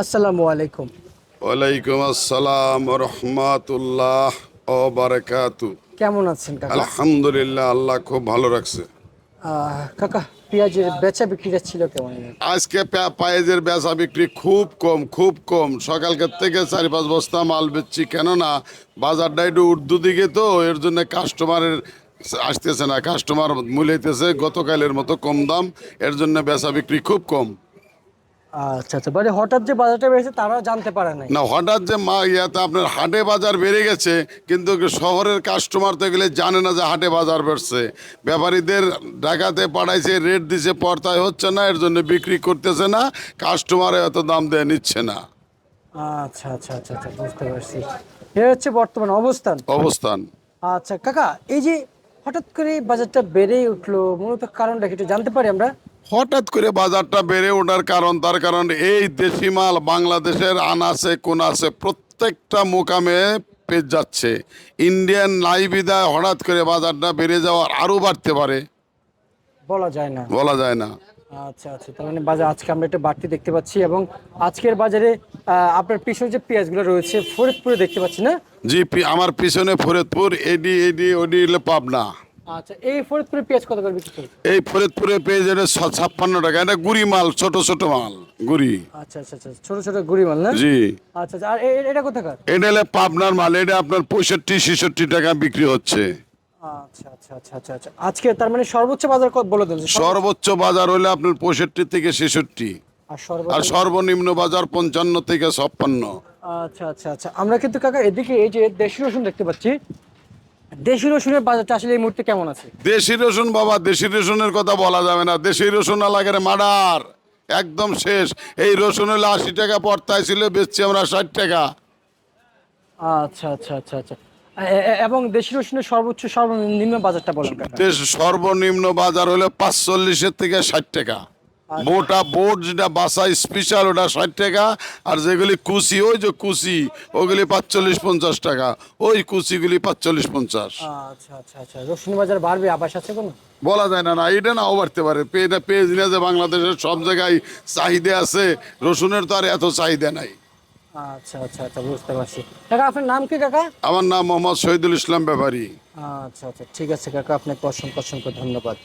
আসসালামু আলাইকুম। ওয়ালাইকুম আসসালাম রহমাতুল্লাহ ও বারাকাতু। কেমন আছেন কাকা? আলহামদুলিল্লাহ আল্লাহ খুব ভালো রাখছে। কাকা পেঁয়াজের বেচা বিক্রিটা ছিল কেমন? আজকে পায়েজের বেচা বিক্রি খুব কম খুব কম। সকালকের থেকে চারি পাঁচ বস্তা মাল বেচছি কেননা বাজারটা একটু উর্দু দিকে তো এর জন্য কাস্টমারের আসতেছে না। কাস্টমার মূলাইতেছে গতকালের মতো কম দাম এর জন্য বেচা বিক্রি খুব কম। আচ্ছা আচ্ছা। মানে হঠাৎ যে বাজারটা বেড়েছে তারাও জানতে পারে নাই। না হঠাৎ যে মা ইয়াতে আপনার হাটে বাজার বেড়ে গেছে কিন্তু শহরের কাস্টমার তো এগুলো জানে না যে হাটে বাজার বেড়ছে। ব্যাপারীদের ঢাকাতে পাঠাইছে রেট দিছে পর্তায় হচ্ছে না এর জন্য বিক্রি করতেছে না কাস্টমারে এত দাম দিয়ে নিচ্ছে না। আচ্ছা আচ্ছা আচ্ছা আচ্ছা বুঝতে পারছি। এ হচ্ছে বর্তমান অবস্থান। অবস্থান। আচ্ছা কাকা এই যে হঠাৎ করে বাজারটা বেড়েই উঠল মূলত কারণটা কি একটু জানতে পারি আমরা? হঠাৎ করে বাজারটা বেড়ে ওঠার কারণ তার কারণ এই দেশি মাল বাংলাদেশের আনাসে কোনাসে প্রত্যেকটা মোকামে পেয়ে যাচ্ছে। ইন্ডিয়ান নাই বিদায় হঠাৎ করে বাজারটা বেড়ে যাওয়ার আরও বাড়তে পারে। বলা যায় না। বলা যায় না। আচ্ছা আচ্ছা তার মানে বাজার আজকে আমরা একটা বাড়তি দেখতে পাচ্ছি এবং আজকের বাজারে আপনার পিছনে যে পেঁয়াজগুলো রয়েছে ফরিদপুরে দেখতে পাচ্ছি না? জি আমার পিছনে ফরিদপুর এডি এডি ওডি পাবনা। আচ্ছা এই ফরিদপুরে পেঁয়াজ কত করে বিক্রি করছে এই ফরিদপুরে পেয়ে যাবে ছাপ্পান্ন টাকা। এটা গুড়ি মাল ছোট ছোট মাল গুড়ি। আচ্ছা আচ্ছা আচ্ছা ছোট ছোট গুড়ি মাল না? জি। আচ্ছা আর এটা কোথাকার? এটা হলে পাবনার মাল এটা আপনার পঁয়ষট্টি ছেষট্টি টাকা বিক্রি হচ্ছে। আচ্ছা আচ্ছা আচ্ছা আচ্ছা আজকে তার মানে সর্বোচ্চ বাজার কত বলে সর্বোচ্চ বাজার হলে আপনার পঁয়ষট্টি থেকে ছেষট্টি। আর আর সর্বনিম্ন বাজার পঞ্চান্ন থেকে ছাপ্পান্ন। আচ্ছা আচ্ছা আচ্ছা। আমরা কিন্তু কাকা এদিকে এই যে দেশি রসুন দেখতে পাচ্ছি দেশি রসুনের বাজারটা আসলে এই মুহূর্তে কেমন আছে? দেশি রসুন বাবা দেশি রসুনের কথা বলা যাবে না। দেশি রসুন লাগে মার্ডার। একদম শেষ। এই রসুন হলে আশি টাকা পড়তায় ছিল বেচছি আমরা ষাট টাকা। আচ্ছা আচ্ছা আচ্ছা আচ্ছা। এবং দেশি রসুনের সর্বোচ্চ সর্বনিম্ন বাজারটা বলেন। সর্বনিম্ন বাজার হলে পাঁচচল্লিশের থেকে ষাট টাকা। মোটা বোট যেটা বাসা স্পেশাল ওটা ষাট টাকা। আর যেগুলি কুচি ওই যে কুচি ওগুলি পাঁচচল্লিশ পঞ্চাশ টাকা। ওই কুচিগুলি পাঁচচল্লিশ পঞ্চাশ। আচ্ছা আচ্ছা আচ্ছা। রসুন বাজার বাড়বে আবাস আছে কোনো? বলা যায় না না এটা নাও বাড়তে পারে। এটা পেঁয়াজ নিয়ে যে বাংলাদেশের সব জায়গায় চাহিদা আছে রসুনের তো আর এত চাহিদা নাই। আচ্ছা আচ্ছা আচ্ছা বুঝতে পারছি। কাকা আপনার নাম কি কাকা? আমার নাম মোহাম্মদ শহীদুল ইসলাম ব্যাপারী। আচ্ছা আচ্ছা ঠিক আছে কাকা আপনাকে অসংখ্য অসংখ্য ধন্যবাদ।